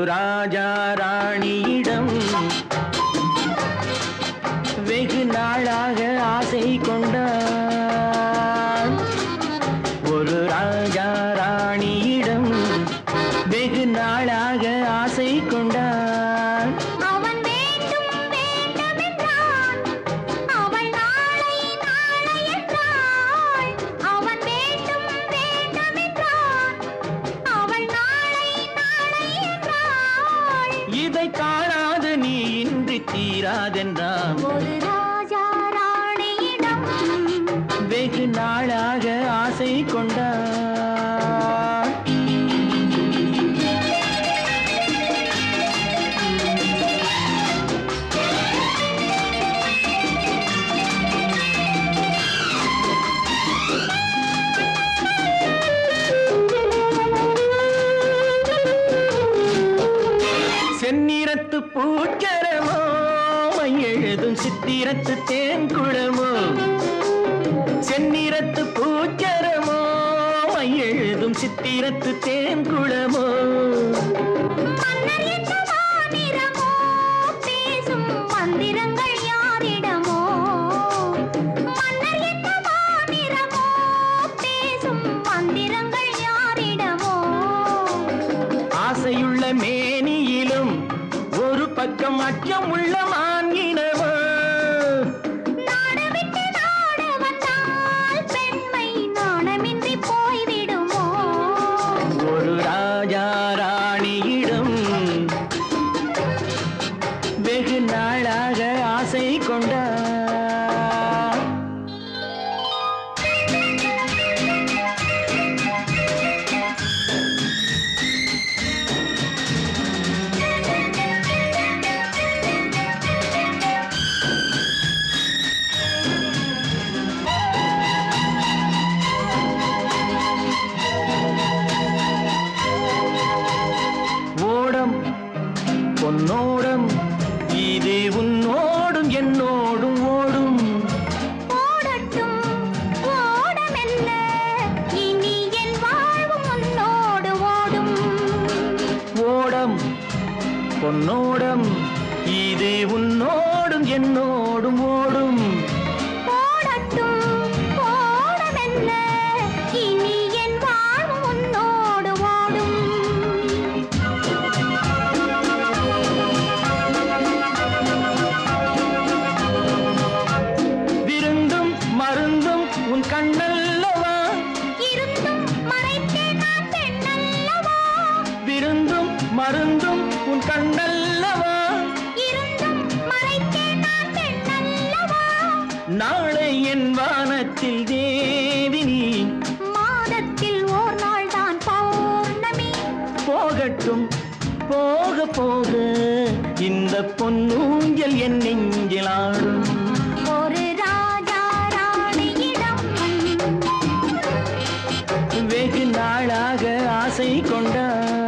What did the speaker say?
ராஜா ராணியிடம் வெகு நாளாக ஆசை கொண்டான். ஒரு ராஜா ராணியிடம் வெகு நாளாக ஆசை கொண்டான். காணாது நீ இன்றி தீராதென்றான். செந்நிறத்து பூச்சரமோ? எழுதும் சித்திரத்து தேன்குளமோ செந்நிறத்து பூச்சரமோ? எழுதும் சித்திரத்து தேன்குளமோ மன்னர் ஒரு பக்கம் அச்சம் உள்ள பொன்னோடம். இது உன்னோடும் என்னோடும் ஓடும். விருந்தும் மருந்தும் உன் கண்ணல்லவா? இருந்தும் மறைத்தே நான் பெண்ணல்லவா? விருந்தும் மருந்தும் கண்ணல்லவா? நாளை என் வானத்தில் தேவினி மாதத்தில் ஓர் நாள் தான் பௌர்ணமி. போகட்டும் போக போக. இந்த பொன்னூஞ்சல் என் நெஞ்சிலாடும் ஒரு ராஜா ராணியிடம். வெகு நாளாக ஆசை கொண்டார்